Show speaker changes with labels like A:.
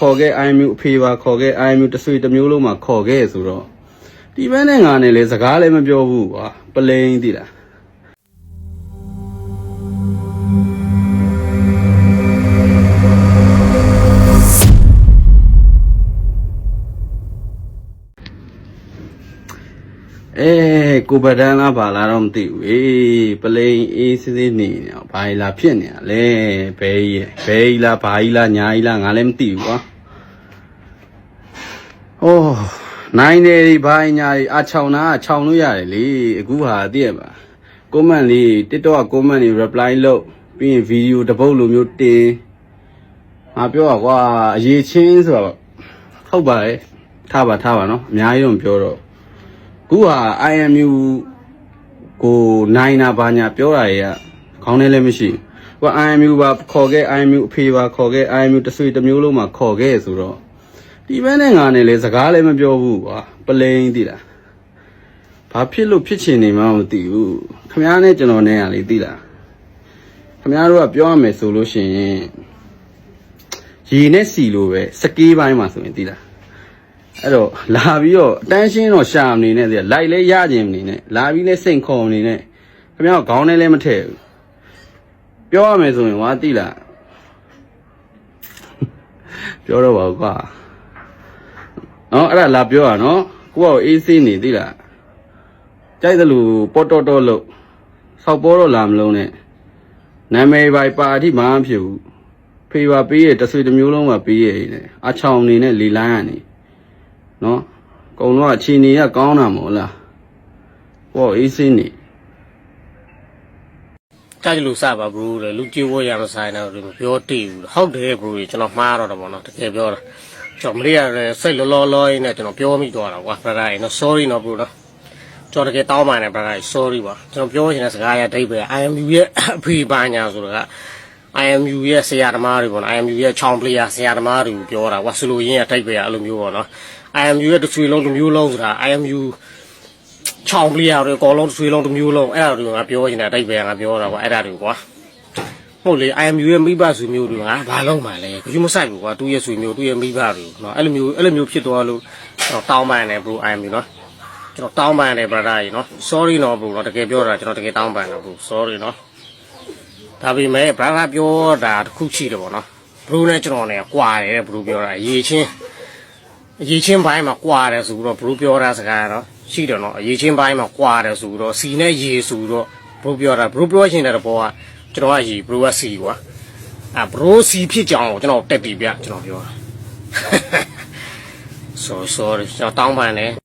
A: ခေါ်ခဲ့ IMU အဖေပါခေါ်ခဲ့ IMU တဆွေတစ်မျိုးလုံးမှာခေါ်ခဲ့ဆိုတော့ဒီဘက်နဲ့ငါနဲ့လေစကားလည်းမပြောဘူးကွာပလိန်သိလား အဲကိုပဒန်းလားဘာလားတော့မသိဘူးအေးပလိန်အေးစစ်စစ်နေနေအောင်ဘာကြီးလားဖြစ်နေရလဲဘဲကြီးဘဲကြီးလားဘာကြီးလားညာကြီးလားငါလည်းမသိဘူးကွာဟိုးနိုင်နေဒီဘာညာကြီးအချောင်းနာအချောင်းလို့ရတယ်လေအခုဟာသိရပါကွန်မန့်လေး TikTok ကကွန်မန့်လေး reply လုပ်ပြီးရင်ဗီဒီယိုတစ်ပုတ်လိုမျိုးတင်ငါပြောတာကွာအရေးချင်းဆိုတော့ဟုတ်ပါရဲ့ထားပါထားပါနော်အများကြီးတော့မပြောတော့ ခုဟာ IMU ကိုနိုင်နာဘာညာပြောတာတွေကခေါင်းထဲလည်းမရှိဘူး။ဟို IMU ပါခေါ်ခဲ့ IMU အဖေပါခေါ်ခဲ့ IMU တဆွေတစ်မျိုးလုံးမှာခေါ်ခဲ့ဆိုတော့ဒီဘက်နဲ့ငါနဲ့လည်းစကားလည်းမပြောဘူးကွာပလိန်သိလား။ဘာဖြစ်လို့ဖြစ်ချင်နေမှမသိဘူး။ခမားနဲ့ကျွန်တော်နဲ့ကလေသိလား။ခမားတို့ကပြောရမယ်ဆိုလို့ရှိရင်ရေနဲ့စီလိုပဲစကေးပိုင်းမှာဆိုရင်သိလား။ အဲ့တော့လာပြီးတော့အတန်းရှင်းတော့ရှာမနေနဲ့တည်းလိုက်လဲရခြင်းမနေနဲ့လာပြီးလဲစိတ်ခေါ်မနေနဲ့ခင်ဗျားခေါင်းထဲလဲမထည့်ဘူးပြောရမယ်ဆိုရင်ဝါတိလားပြောတော့ပါဘူးကွာနော်အဲ့ဒါလာပြောရနော်ကိုကအေးဆေးနေတိလားကြိုက်တယ်လို့ပေါ်တော်တော်လို့ဆောက်ပေါ်တော့လာမလုံးနဲ့နာမည်ပိုင်ပါအထိမအားဖြစ်ဘူးဖေးပါပေးရတဆွေတစ်မျိုးလုံးပါပေးရနေအချောင်နေနဲ့လီလိုင်းကနေ နော်ကုံတော့အခြေအနေကကောင်းတာမို့လားဟောအေးစင်းနေ
B: ကြားကြလို့စပါဘရိုလေလူကြည့်ဖို့ရမဆိုင်တော့ဘူးပြောတည်ဘူးဟုတ်တယ်ဘရိုကျွန်တော်မှားတော့တယ်ပေါ့နော်တကယ်ပြောတာကျွန်တော်မလေးရတယ်စိတ်လောလောလောရင်းနဲ့ကျွန်တော်ပြောမိသွားတာကွာဘရာရင်နော် sorry နော်ဘရိုနော်ကျွန်တော်တကယ်တောင်းပန်တယ်ဘရာ sorry ပါကျွန်တော်ပြောချင်တဲ့စကားရဒိတ်ပဲ IMU ရဲ့အဖေပါညာဆိုတော့ IMU ရဲ့ဆရာသမားတွေပေါ့နော် IMU ရဲ့ချောင်းပလေယာဆရာသမားတွေကိုပြောတာကွာဆိုလိုရင်းရဒိတ်ပဲအဲ့လိုမျိုးပေါ့နော် IMU ရဲ့တစ်ချွေလုံးတစ်မျိုးလုံးဆိုတာ IMU ချောင်းပလီယာတွေအကုန်လုံးဆွေးလုံးတစ်မျိုးလုံးအဲ့ဒါတွေကငါပြောနေတာတိတ်ပဲငါပြောတာကွာအဲ့ဒါတွေကွာဟုတ်လေ IMU ရဲ့မိဘဆွေမျိုးတွေငါဘာလုံးမှလဲဘူးမဆိုင်ဘူးကွာသူ့ရဲ့ဆွေမျိုးသူ့ရဲ့မိဘတွေเนาะအဲ့လိုမျိုးအဲ့လိုမျိုးဖြစ်သွားလို့ကျွန်တော်တောင်းပန်တယ် bro IMU เนาะကျွန်တော်တောင်းပန်တယ် brother ကြီးเนาะ sorry เนาะ bro เนาะတကယ်ပြောတာကျွန်တော်တကယ်တောင်းပန်တာ bro sorry เนาะ ဒါပေမဲ့ဘာကပြောတာတစ်ခုရှိတယ်ပေါ့နော်ဘရူးနဲ့ကျွန်တော်နဲ့ကွာတယ်ဘရူးပြောတာရေချင်းအရေးချင်းပိုင်းမှာကွာတယ်ဆိုတော့ဘရူးပြောတာစကားတော့ရှိတယ်နော်အရေးချင်းပိုင်းမှာကွာတယ်ဆိုတော့စီနဲ့ရေဆိုတော့ဘရူးပြောတာဘရူးပြောချင်တဲ့ဘောကကျွန်တော်ကရေဘရူးကစီကွာအဲဘရူးစီဖြစ်ကြအောင်ကျွန်တော်တက်ပြီဗျကျွန်တော်ပြောတာ so sorry ကျွန်တော်တောင်းပန်တယ်